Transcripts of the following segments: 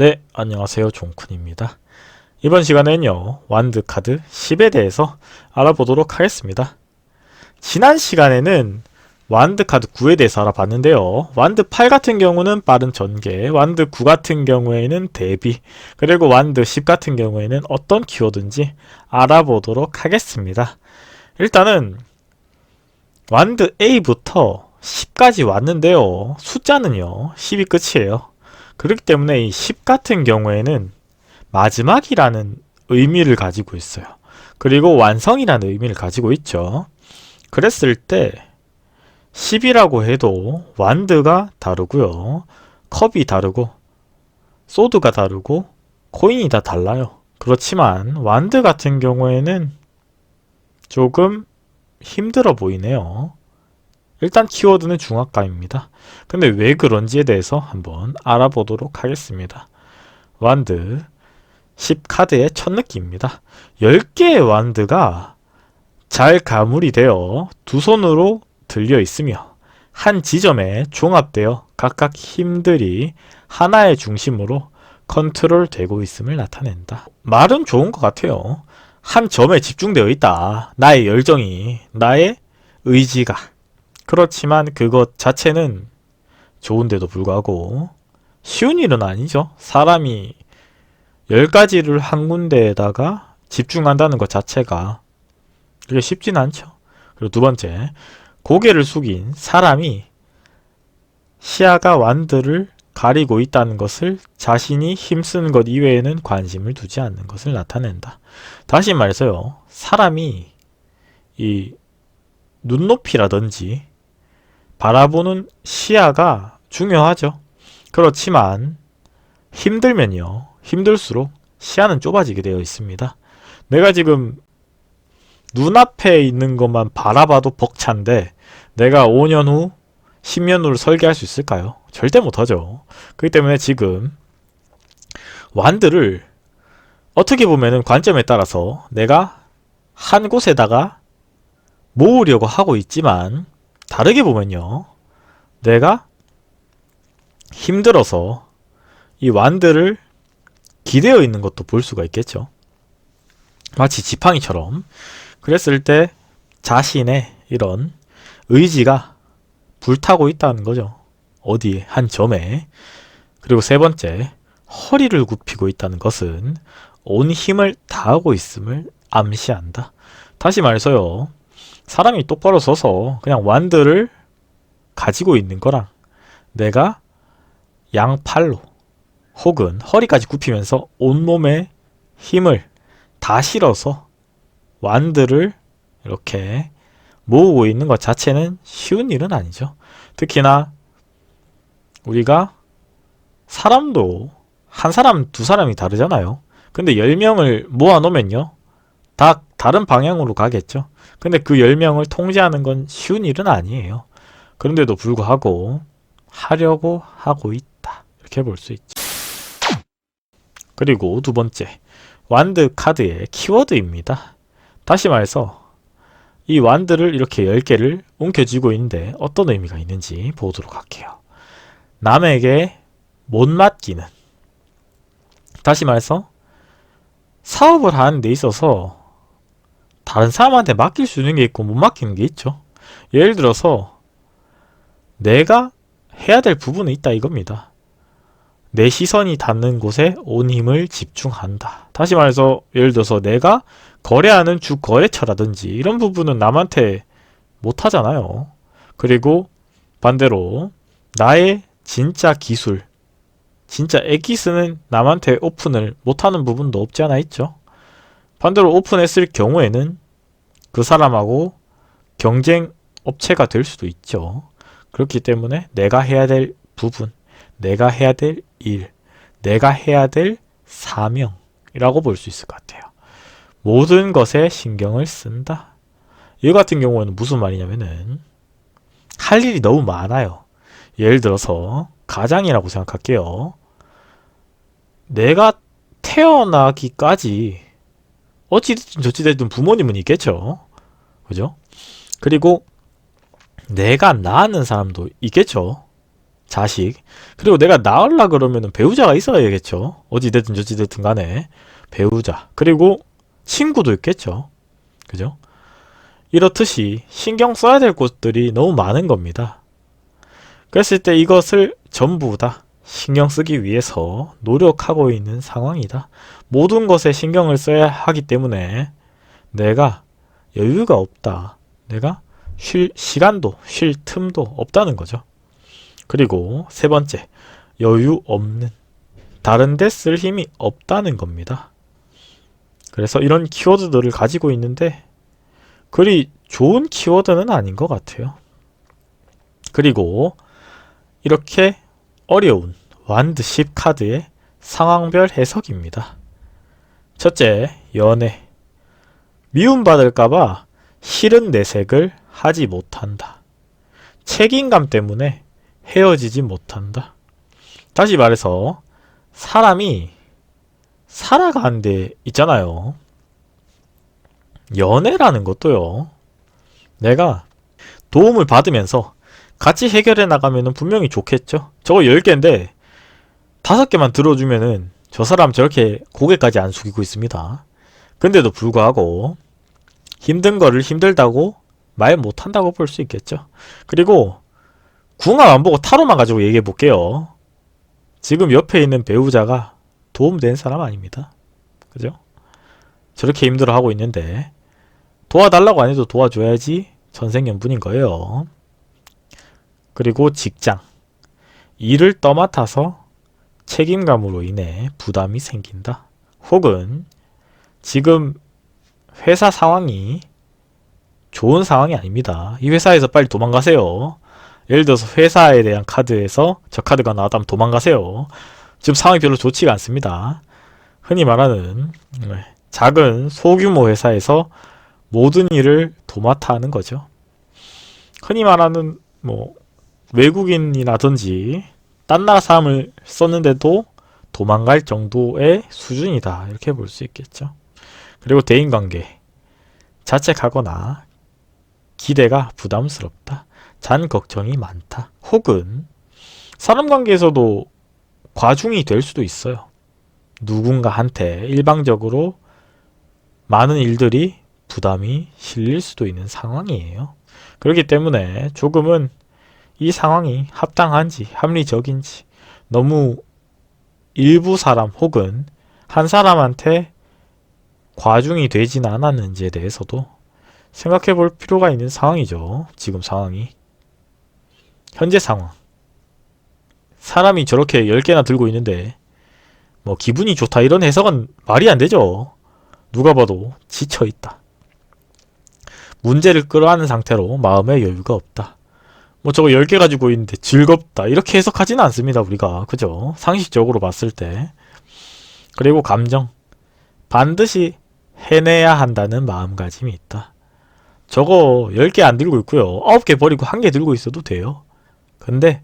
네, 안녕하세요. 종쿤입니다. 이번 시간에는요, 완드 카드 10에 대해서 알아보도록 하겠습니다. 지난 시간에는 완드 카드 9에 대해서 알아봤는데요. 완드 8 같은 경우는 빠른 전개, 완드 9 같은 경우에는 대비, 그리고 완드 10 같은 경우에는 어떤 키워드인지 알아보도록 하겠습니다. 일단은 완드 A부터 10까지 왔는데요. 숫자는요, 10이 끝이에요. 그렇기 때문에 이 10 같은 경우에는 마지막이라는 의미를 가지고 있어요. 그리고 완성이라는 의미를 가지고 있죠. 그랬을 때 10이라고 해도 완드가 다르고요. 컵이 다르고 소드가 다르고 코인이 다 달라요. 그렇지만 완드 같은 경우에는 조금 힘들어 보이네요. 일단 키워드는 중학가입니다. 근데 왜 그런지에 대해서 한번 알아보도록 하겠습니다. 완드 10카드의 첫 느낌입니다. 10개의 완드가 잘 가물이 되어 두 손으로 들려 있으며 한 지점에 종합되어 각각 힘들이 하나의 중심으로 컨트롤 되고 있음을 나타낸다. 말은 좋은 것 같아요. 한 점에 집중되어 있다. 나의 열정이, 나의 의지가. 그렇지만 그것 자체는 좋은데도 불구하고 쉬운 일은 아니죠. 사람이 열 가지를 한 군데에다가 집중한다는 것 자체가 그게 쉽진 않죠. 그리고 두 번째, 고개를 숙인 사람이 시야가 완드를 가리고 있다는 것을 자신이 힘쓰는 것 이외에는 관심을 두지 않는 것을 나타낸다. 다시 말해서요, 사람이 이 눈높이라든지 바라보는 시야가 중요하죠. 그렇지만 힘들면요. 힘들수록 시야는 좁아지게 되어 있습니다. 내가 지금 눈앞에 있는 것만 바라봐도 벅찬데 내가 5년 후, 10년 후를 설계할 수 있을까요? 절대 못하죠. 그렇기 때문에 지금 완드를 어떻게 보면은 관점에 따라서 내가 한 곳에다가 모으려고 하고 있지만 다르게 보면요. 내가 힘들어서 이 완드를 기대어 있는 것도 볼 수가 있겠죠. 마치 지팡이처럼 그랬을 때 자신의 이런 의지가 불타고 있다는 거죠. 어디에 한 점에 그리고 세 번째 허리를 굽히고 있다는 것은 온 힘을 다하고 있음을 암시한다. 다시 말해서요. 사람이 똑바로 서서 그냥 완드를 가지고 있는 거랑 내가 양팔로 혹은 허리까지 굽히면서 온몸에 힘을 다 실어서 완드를 이렇게 모으고 있는 것 자체는 쉬운 일은 아니죠. 특히나 우리가 사람도 한 사람, 두 사람이 다르잖아요. 근데 10명을 모아놓으면요. 다 다른 방향으로 가겠죠. 근데 그 10명을 통제하는 건 쉬운 일은 아니에요. 그런데도 불구하고 하려고 하고 있다. 이렇게 볼 수 있죠. 그리고 두 번째, 완드 카드의 키워드입니다. 다시 말해서 이 완드를 이렇게 10개를 움켜쥐고 있는데 어떤 의미가 있는지 보도록 할게요. 남에게 못 맡기는 다시 말해서 사업을 하는 데 있어서 다른 사람한테 맡길 수 있는 게 있고 못 맡기는 게 있죠. 예를 들어서 내가 해야 될 부분이 있다 이겁니다. 내 시선이 닿는 곳에 온 힘을 집중한다. 다시 말해서 예를 들어서 내가 거래하는 주 거래처라든지 이런 부분은 남한테 못 하잖아요. 그리고 반대로 나의 진짜 기술, 진짜 에기스는 남한테 오픈을 못하는 부분도 없지 않아 있죠. 반대로 오픈했을 경우에는 그 사람하고 경쟁 업체가 될 수도 있죠. 그렇기 때문에 내가 해야 될 부분, 내가 해야 될 일, 내가 해야 될 사명이라고 볼 수 있을 것 같아요. 모든 것에 신경을 쓴다. 이 같은 경우는 무슨 말이냐면은 할 일이 너무 많아요. 예를 들어서 가장이라고 생각할게요. 내가 태어나기까지 어찌됐든 저찌됐든 부모님은 있겠죠. 그죠? 그리고 내가 낳는 사람도 있겠죠. 자식. 그리고 내가 낳으려 그러면은 배우자가 있어야겠죠. 어찌됐든 저찌됐든 간에 배우자. 그리고 친구도 있겠죠. 그죠? 이렇듯이 신경 써야 될 곳들이 너무 많은 겁니다. 그랬을 때 이것을 전부 다 신경 쓰기 위해서 노력하고 있는 상황이다. 모든 것에 신경을 써야 하기 때문에 내가 여유가 없다. 내가 쉴 시간도 쉴 틈도 없다는 거죠. 그리고 세 번째, 여유 없는 다른 데 쓸 힘이 없다는 겁니다. 그래서 이런 키워드들을 가지고 있는데 그리 좋은 키워드는 아닌 것 같아요. 그리고 이렇게 어려운 완드 10 카드의 상황별 해석입니다. 첫째, 연애. 미움받을까봐 싫은 내색을 하지 못한다. 책임감 때문에 헤어지지 못한다. 다시 말해서, 사람이 살아가는데 있잖아요. 연애라는 것도요. 내가 도움을 받으면서 같이 해결해 나가면 분명히 좋겠죠. 저거 10개인데 5개만 들어주면은 저 사람 저렇게 고개까지 안 숙이고 있습니다. 근데도 불구하고 힘든 거를 힘들다고 말 못한다고 볼 수 있겠죠. 그리고 궁합 안 보고 타로만 가지고 얘기해 볼게요. 지금 옆에 있는 배우자가 도움된 사람 아닙니다. 그죠? 저렇게 힘들어하고 있는데 도와달라고 안 해도 도와줘야지 전생연분인 거예요. 그리고 직장. 일을 떠맡아서 책임감으로 인해 부담이 생긴다. 혹은 지금 회사 상황이 좋은 상황이 아닙니다. 이 회사에서 빨리 도망가세요. 예를 들어서 회사에 대한 카드에서 저 카드가 나왔다면 도망가세요. 지금 상황이 별로 좋지가 않습니다. 흔히 말하는 네, 작은 소규모 회사에서 모든 일을 도맡아 하는 거죠. 흔히 말하는 뭐 외국인이라든지 딴 나라 사람을 썼는데도 도망갈 정도의 수준이다. 이렇게 볼 수 있겠죠. 그리고 대인관계. 자책하거나 기대가 부담스럽다. 잔 걱정이 많다. 혹은 사람 관계에서도 과중이 될 수도 있어요. 누군가한테 일방적으로 많은 일들이 부담이 실릴 수도 있는 상황이에요. 그렇기 때문에 조금은 이 상황이 합당한지 합리적인지 너무 일부 사람 혹은 한 사람한테 과중이 되진 않았는지에 대해서도 생각해 볼 필요가 있는 상황이죠. 지금 상황이. 현재 상황. 사람이 저렇게 10개나 들고 있는데 뭐 기분이 좋다 이런 해석은 말이 안 되죠. 누가 봐도 지쳐 있다. 문제를 끌어안는 상태로 마음의 여유가 없다. 뭐 저거 10개 가지고 있는데 즐겁다. 이렇게 해석하지는 않습니다. 우리가. 그죠? 상식적으로 봤을 때. 그리고 감정. 반드시 해내야 한다는 마음가짐이 있다. 저거 10개 안 들고 있고요. 9개 버리고 1개 들고 있어도 돼요. 근데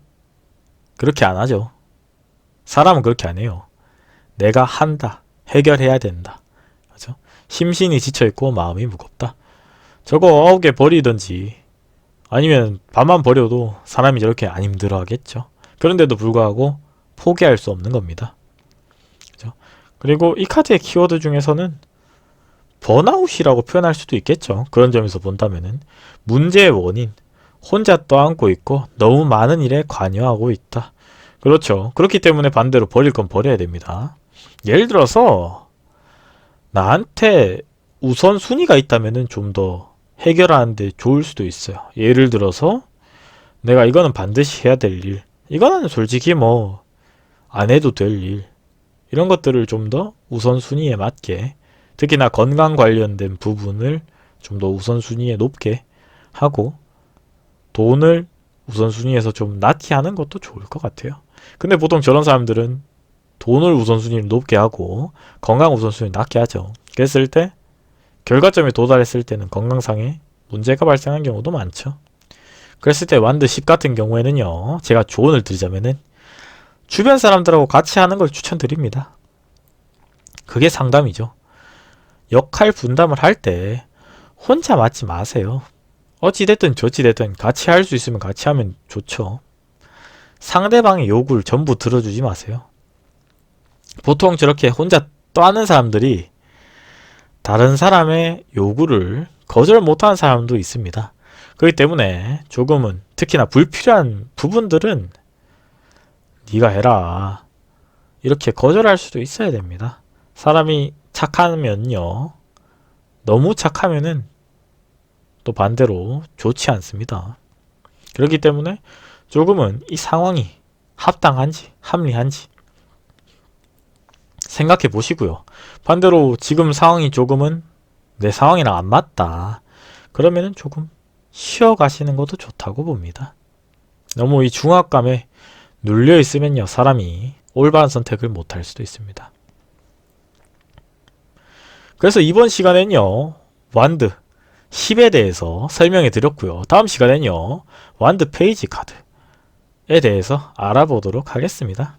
그렇게 안 하죠. 사람은 그렇게 안 해요. 내가 한다. 해결해야 된다. 그죠? 심신이 지쳐있고 마음이 무겁다. 저거 9개 버리든지 아니면 반만 버려도 사람이 저렇게 안 힘들어 하겠죠. 그런데도 불구하고 포기할 수 없는 겁니다. 그죠? 그리고 이 카드의 키워드 중에서는 번아웃이라고 표현할 수도 있겠죠. 그런 점에서 본다면은 문제의 원인 혼자 떠안고 있고 너무 많은 일에 관여하고 있다. 그렇죠. 그렇기 때문에 반대로 버릴 건 버려야 됩니다. 예를 들어서 나한테 우선순위가 있다면은 좀더 해결하는데 좋을 수도 있어요. 예를 들어서 내가 이거는 반드시 해야 될 일. 이거는 솔직히 뭐 안 해도 될 일. 이런 것들을 좀 더 우선순위에 맞게 특히나 건강 관련된 부분을 좀 더 우선순위에 높게 하고 돈을 우선순위에서 좀 낮게 하는 것도 좋을 것 같아요. 근데 보통 저런 사람들은 돈을 우선순위를 높게 하고 건강 우선순위를 낮게 하죠. 그랬을 때 결과점에 도달했을 때는 건강상에 문제가 발생한 경우도 많죠. 그랬을 때 완드 10 같은 경우에는요. 제가 조언을 드리자면은 주변 사람들하고 같이 하는 걸 추천드립니다. 그게 상담이죠. 역할 분담을 할 때 혼자 맞지 마세요. 어찌됐든 저찌됐든 같이 할 수 있으면 같이 하면 좋죠. 상대방의 요구를 전부 들어주지 마세요. 보통 저렇게 혼자 떠하는 사람들이 다른 사람의 요구를 거절 못하는 사람도 있습니다. 그렇기 때문에 조금은 특히나 불필요한 부분들은 네가 해라 이렇게 거절할 수도 있어야 됩니다. 사람이 착하면요 너무 착하면은 또 반대로 좋지 않습니다. 그렇기 때문에 조금은 이 상황이 합당한지 합리한지 생각해 보시고요. 반대로 지금 상황이 조금은 내 상황이랑 안 맞다. 그러면은 조금 쉬어 가시는 것도 좋다고 봅니다. 너무 이 중압감에 눌려 있으면요, 사람이 올바른 선택을 못 할 수도 있습니다. 그래서 이번 시간엔요, 완드 10에 대해서 설명해 드렸고요. 다음 시간엔요, 완드 페이지 카드에 대해서 알아보도록 하겠습니다.